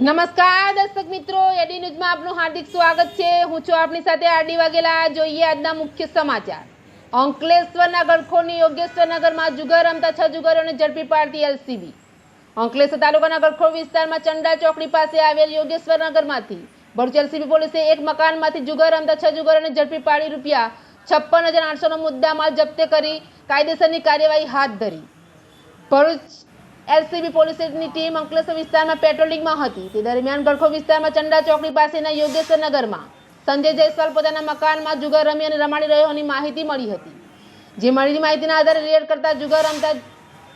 નમસ્કાર, દર્શક મિત્રો. એડી ન્યૂઝમાં આપનું હાર્દિક સ્વાગત છે. હું છું આપની સાથે આરડી વાઘેલા. જોઈએ આજના મુખ્ય સમાચાર. અંકલેશ્વરના ગળખોની યોગેશ્વર નગરમાં જુગાર રમતા છ જુગારોને ઝડપી પાડતી એલસીબી. અંકલેશ્વર તાલુકાના ગળખોડ વિસ્તારમાં ચંડા ચોકડી પાસે આવેલ યોગેશ્વર નગરમાંથી ભરૂચ એલસીબી પોલીસે એક મકાનમાંથી જુગાર રમતા છ જુગારોને ઝડપી પાડી રૂપિયા છપ્પન હજાર આઠસોનો મુદ્દામાલ જપ્ત કરી કાયદેસરની કાર્યવાહી હાથ ધરી. ભરૂચ એલસીબી પોલીસની ટીમ અંકલેશ્વર વિસ્તારમાં પેટ્રોલિંગમાં હતી. તે દરમિયાન ગળખો વિસ્તારમાં ચંડા ચોકડી પાસેના યોગેશ્વર નગરમાં સંજય જયસ્વાલ પોતાના મકાનમાં જુગાર રમી અને રમાડી રહ્યો હોવાની માહિતી મળી હતી. જે મળેલી માહિતીના આધારે રેડ કરતા જુગાર રમતા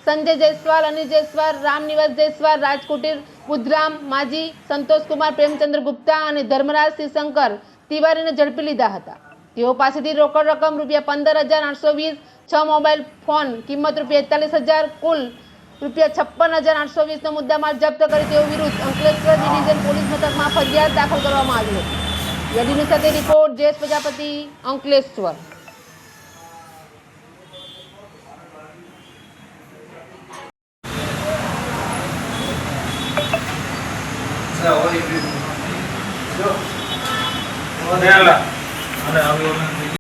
સંજય જયસ્વાલ, અનિલ જયસ્વાલ, રામનિવાસ જયસ્વાલ, રાજકુટીર બુદ્ધરામ માજી સંતોષકુમાર, પ્રેમચંદ્ર ગુપ્તા અને ધર્મરાજ શિવશંકર તિવારીને ઝડપી લીધા હતા. તેઓ પાસેથી રોકડ રકમ રૂપિયા પંદર હજાર આઠસો વીસ, છ મોબાઈલ ફોન, કિંમત રૂપિયા એકતાલીસ હજાર, કુલ રૂપિયા છપ્પન હજાર આઠસો વીસનો મુદ્દામાલ જપ્ત કરી તેઓ વિરુદ્ધ અંકલેશ્વર ડિવિઝન પોલીસ મથકમાં ફરિયાદ દાખલ કરવામાં આવી હતી. યદીની સાથે રિપોર્ટ જયેશ પ્રજાપતિ, અંકલેશ્વર. અને આવી